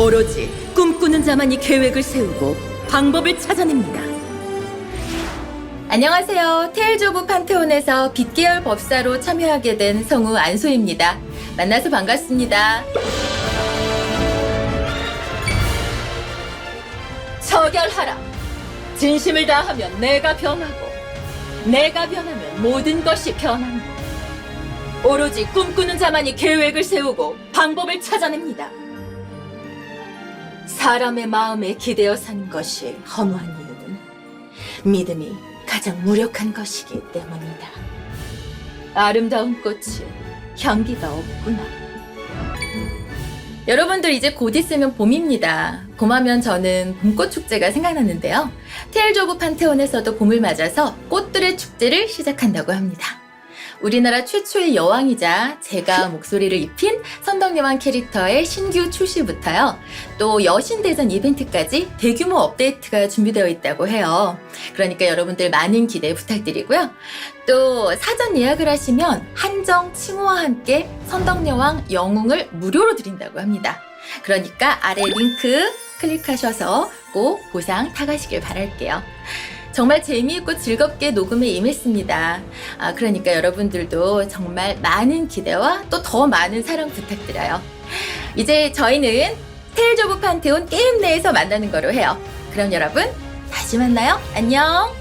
오로지 꿈꾸는 자만 이 계획을 세우고 방법을 찾아냅니다. 안녕하세요. 오브 판테온에서 빛계열 법사로 참여하게 된 성우 안소입니다. 만나서 반갑습니다. 처결하라. 진심을 다하면 내가 변하고 내가 변하면 모든 것이 변한다. 오로지 꿈꾸는 자만이 계획을 세우고 방법을 찾아냅니다. 사람의 마음에 기대어 사는 것이 허무한 이유는 믿음이 가장 무력한 것이기 때문이다. 아름다운 꽃이 향기가 없구나. 여러분들 이제 곧 있으면 봄입니다. 봄하면 저는 봄꽃 축제가 생각나는데요. 테일즈 오브 판테온에서도 봄을 맞아서 꽃들의 축제를 시작한다고 합니다. 우리나라 최초의 여왕이자 제가 목소리를 입힌 선덕여왕 캐릭터의 신규 출시부터요. 또 여신대전 이벤트까지 대규모 업데이트가 준비되어 있다고 해요. 그러니까 여러분들 많은 기대 부탁드리고요. 또 사전 예약을 하시면 한정 칭호와 함께 선덕여왕 영웅을 무료로 드린다고 합니다. 그러니까 아래 링크 클릭하셔서 꼭 보상 타가시길 바랄게요. 정말 재미있고 즐겁게 녹음에 임했습니다. 아, 그러니까 여러분들도 정말 많은 기대와 또 더 많은 사랑 부탁드려요. 이제 저희는 테일즈 오브 판테온 게임 내에서 만나는 거로 해요. 그럼 여러분, 다시 만나요. 안녕!